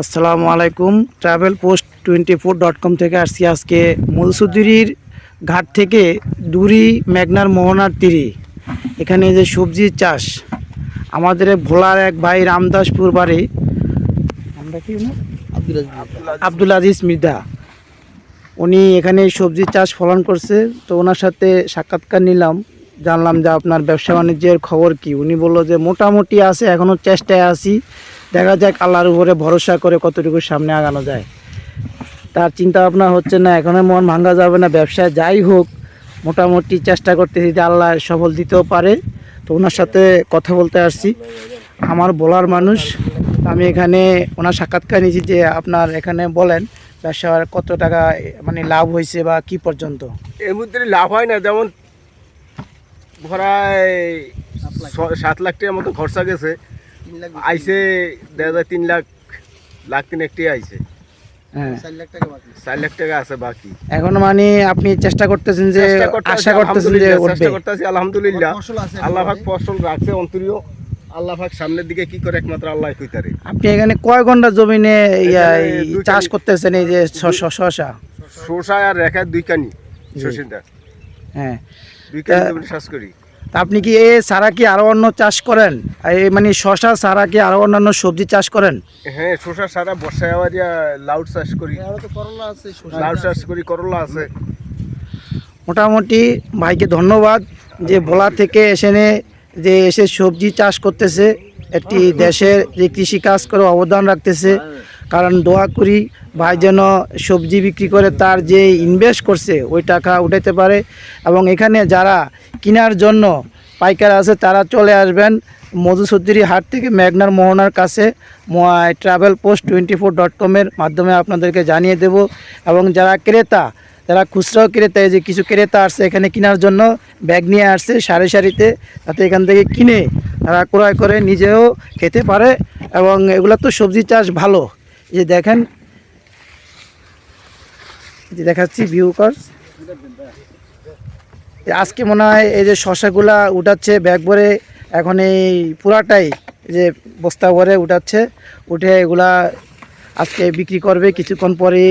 আসসালামু আলাইকুম। Travel post twenty four dot com থেকে আসছি আজকে মধুসুদুরির ঘাট থেকে দূরি মেঘনার মোহনার তীরে। এখানে যে সবজি চাষ আমাদের ভোলার এক ভাই রামদাসপুর বাড়ি। আমরা কি আব্দুল আজিজ মির্জা। উনি এখানে সবজি চাষ ফলন করছে। তো ওনার সাথে সাক্ষাৎকার নিলাম। জানলাম যে আপনার ব্যবসা বাণিজ্যের খবর কি? উনি বলল যে মোটামুটি আছে এখনও চেষ্টায় আছি। দেখা যাক আল্লাহর উপরে ভরসা করে কতটুকু সামনে আগানো যায়। তার চিন্তা ভাবনা হচ্ছে না, এখনও মন ভাঙ্গা যাবে না, ব্যবসায় যাই হোক, মোটামুটি চেষ্টা করতেছি যে আল্লাহ সফল দিতেও পারে। তো ওনার সাথে কথা বলতে আসছি। আমার বলার মানুষ, আমি এখানে ওনার সাক্ষাৎকার নিয়েছি যে আপনার এখানে বলেন, ব্যবসার কত টাকা মানে লাভ হয়েছে বা কি পর্যন্ত? এর মধ্যে লাভ হয় না, যেমন প্রায় ছ- সাত লাখ টাকার মতো খরচা গেছে। আইসে দেখা যায় তিন লাখ লাখ তিন একটি আইসে হ্যাঁ। চার লাখ টাকা আছে বাকি। এখন মানে আপনি চেষ্টা করতেছেন যে আশা করতেছেন যে চেষ্টা করতেছি আলহামদুলিল্লাহ। আল্লাহ পাক ফসল রাখছে অন্তরীয় আল্লাহ পাক সামনের দিকে কি করে একমাত্র আল্লাহ কইতারে। আপনি এখানে কয় ঘণ্টা জমিনে চাষ করতেছেন এই যে শশা শসা? আর রেখা দুই কানি শসিন্দা হ্যাঁ। চাষ করি তা আপনি কি এ সারা কি আরও অন্য চাষ করেন? মানে শশা সারা কি আরও অন্যান্য সবজি চাষ করেন? হ্যাঁ শসা সারা বর্ষায় আবার লাউ চাষ করি। লাউ চাষ করি করলা আছে। মোটামুটি ভাইকে ধন্যবাদ যে ভোলা থেকে এসেনে যে এসে সবজি চাষ করতেছে একটি দেশের যে কৃষি কাজ করে অবদান রাখতেছে। কারণ দোয়া করি ভাই যেন সবজি বিক্রি করে তার যে ইনভেস্ট করছে, ওই টাকা উঠাইতে পারে। এবং এখানে যারা কেনার জন্য পাইকার আছে, তারা চলে আসবেন মধুসুদ্দিরি হাট থেকে মেঘনার মোহনার কাছে। Travel post twenty four dot কমের মাধ্যমে আপনাদেরকে জানিয়ে দেব। এবং যারা ক্রেতা, যারা খুচরাও ক্রেতা যে কিছু ক্রেতা আসছে এখানে কেনার জন্য, ব্যাগ নিয়ে আসছে সারি সারিতে, তাতে এখান থেকে কিনে তারা ক্রয় করে, নিজেও খেতে পারে। এবং এগুলো তো সবজি চাষ ভালো। যে দেখেন যে দেখাচ্ছি ভিউ কর আজকে মনে হয় এই যে শশাগুলা উঠাচ্ছে ব্যাগ ভরে এখন এই পুরাটাই যে বস্তা ভরে উঠাচ্ছে, উঠে এগুলা আজকে বিক্রি করবে। কিছুক্ষণ পরে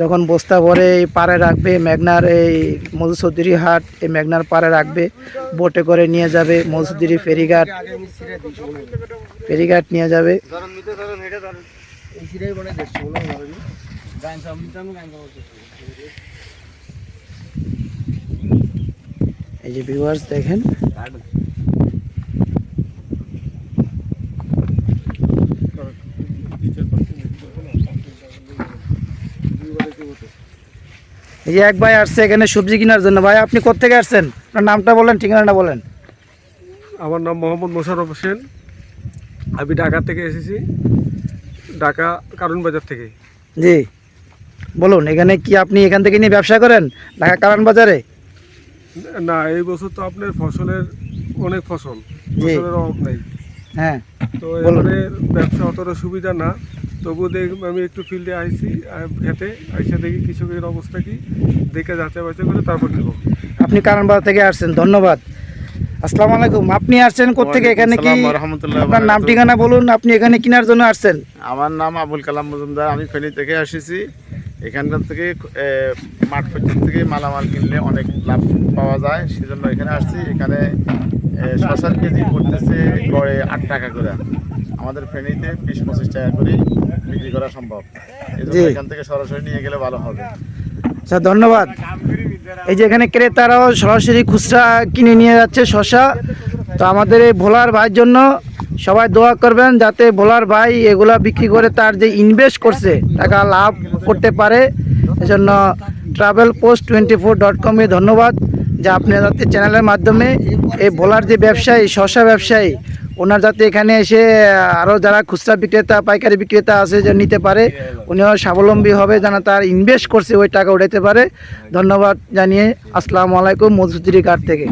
যখন বস্তা ভরে পাড়ে রাখবে, মেঘনার এই মধুসুদরি হাট, এই মেঘনার পাড়ে রাখবে বোটে করে নিয়ে যাবে মধুসুদরি ফেরিঘাট ফেরিঘাট নিয়ে যাবে। এই যে ভিউয়ার্স দেখেন। এই যে এক ভাই আসছে এখানে সবজি কেনার জন্য। ভাই আপনি কোথেকে আসছেন? আপনার নামটা বলেন ঠিকানাটা বলেন। আমার নাম মোহাম্মদ মোশাররফ হোসেন। আমি ঢাকা থেকে এসেছি। ঢাকা কারণ বাজার থেকে। জি। বলুন এখানে কি আপনি এখান থেকে নিয়ে ব্যবসা করেন? ঢাকা কারণ বাজারে? না এই বছর তো আপনার ফসলের অনেক ফসল। ফসলের অভাব নেই। হ্যাঁ তো। এবারে ব্যবসা অতটা সুবিধা না। তবু দেখ আমি একটু ফিল্ডে আইছি খেতে আইসা দেখি কৃষকের অবস্থা কি। দেখে যাচাই বাছাই করে তারপর নিব। আপনি কারণ বাজার থেকে আসছেন ধন্যবাদ। আসসালামু আলাইকুম। আপনি আসছেন কোথেকে এখানে কি আপনার নাম ঠিকানা বলুন আপনি এখানে কেনার জন্য আসছেন? আমার নাম আবুল কালাম মজুমদার। আমি ফেনী থেকে এসেছি এখানকার থেকে মাঠ পর্যন্ত থেকে মালামাল কিনলে অনেক লাভ পাওয়া যায়। সেজন্য এখানে আসছি। এখানে শশার কেজি পড়তেছে গড়ে আট টাকা করে। আমাদের ফেনীতে বিশ পঁচিশ টাকা করে বিক্রি করা সম্ভব। এখান থেকে সরাসরি নিয়ে গেলে ভালো হবে। আচ্ছা ধন্যবাদ। এই যে এখানে ক্রেতারাও সরাসরি খুচরা কিনে নিয়ে যাচ্ছে শশা তো আমাদের এই ভোলার ভাইয়ের জন্য সবাই দোয়া করবেন যাতে ভোলার ভাই এগুলা বিক্রি করে তার যে ইনভেস্ট করছে, টাকা লাভ করতে পারে। এজন্য travel post twenty four dot কমে ধন্যবাদ। যে আপনি চ্যানেলের মাধ্যমে এই ভোলার যে ব্যবসায়ী শশা ব্যবসায়ী ওনার যাতে এখানে এসে আরও যারা খুচরা বিক্রেতা, পাইকারি বিক্রেতা আছে যে নিতে পারে, উনিও স্বাবলম্বী হবে যেন তার ইনভেস্ট করছে, ওই টাকা উঠাইতে পারে। ধন্যবাদ জানিয়ে, আসসালামু আলাইকুম মধুসুদ্রি ঘাট থেকে।